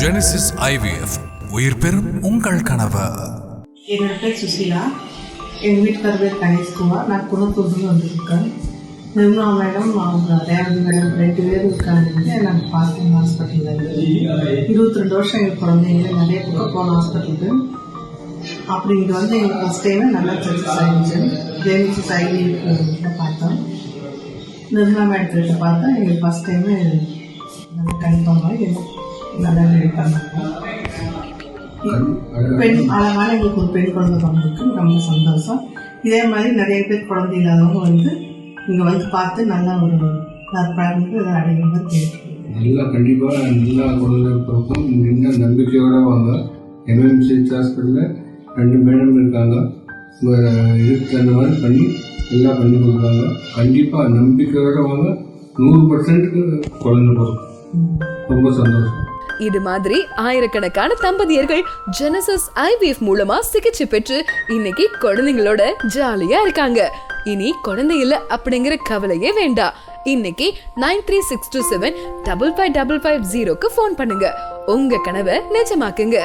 Genesis IVF உயிர் பெறும் உங்கள் கனவு என்னோட பேர் சுசீலா எங்கள் வீட்டுக்கார பேர் கணேஷ்குமார் நான் குணத்தூர்லேருந்து வந்திருக்கேன். நிர்மலா மேடம் அவங்க ரேவதி மேடம் ரெண்டு பேர் இருக்காங்க நாங்கள் பார்த்தோம் ஹாஸ்பிட்டலில் இருபத்தி ரெண்டு வருஷம் எங்கள் குழந்தைங்க நிறைய பக்கம் போன ஹாஸ்பிட்டலுக்கு அப்படி இங்கே வந்து எங்களுக்கு ஃபஸ்ட் டைம் நல்லா சர்ச்சஸ் ஆகிடுச்சு ஜெனிசிஸ் ஐவிஎஃப் பார்த்தோம் நிர்மலா மேடத்துக்கிட்ட பார்த்தா எங்களுக்கு ஃபஸ்ட் டைமு நல்லா கன்ஃபார்ம் ஆகி நல்லா ரெடி பெண் அழகான எங்களுக்கு ஒரு பெண் குழந்தை பிறந்திருக்கு ரொம்ப சந்தோஷம் இதே மாதிரி நிறைய பேர் குழந்தை இல்லாதவங்க வந்து இங்கே வந்து பார்த்து நல்ல ஒரு நற்பழகு இதை நல்லா கண்டிப்பாக நல்லா குழந்தை பிறக்கும் நின்ன நம்பிக்கையோடு வாங்க எம்எம்சிஹெச் ஹாஸ்பிட்டலில் ரெண்டு மேடம் இருக்காங்க. உங்கள் இதுக்கு தகுந்த மாதிரி பண்ணி எல்லாம் பண்ணி கொடுக்குறாங்க. கண்டிப்பாக நம்பிக்கையோடு வாங்க. நூறு பர்சன்ட்டுக்கு குழந்தை பிறக்கும். ரொம்ப சந்தோஷம். இது மாதிரி ஆயிரக்கணக்கான தம்பதியர்கள் ஜெனசஸ் ஐவிஎஃப் மூலமா சிகிச்சை பெற்று இன்னைக்கு குழந்தைங்களோட ஜாலியா இருக்காங்க. இனி குழந்தை இல்ல அப்படிங்கிற கவலையே வேண்டாம் இன்னைக்கு nine three six two seven double five double five ஜீரோக்கு ஃபோன் பண்ணுங்க. உங்க கனவை நிஜமாக்குங்க.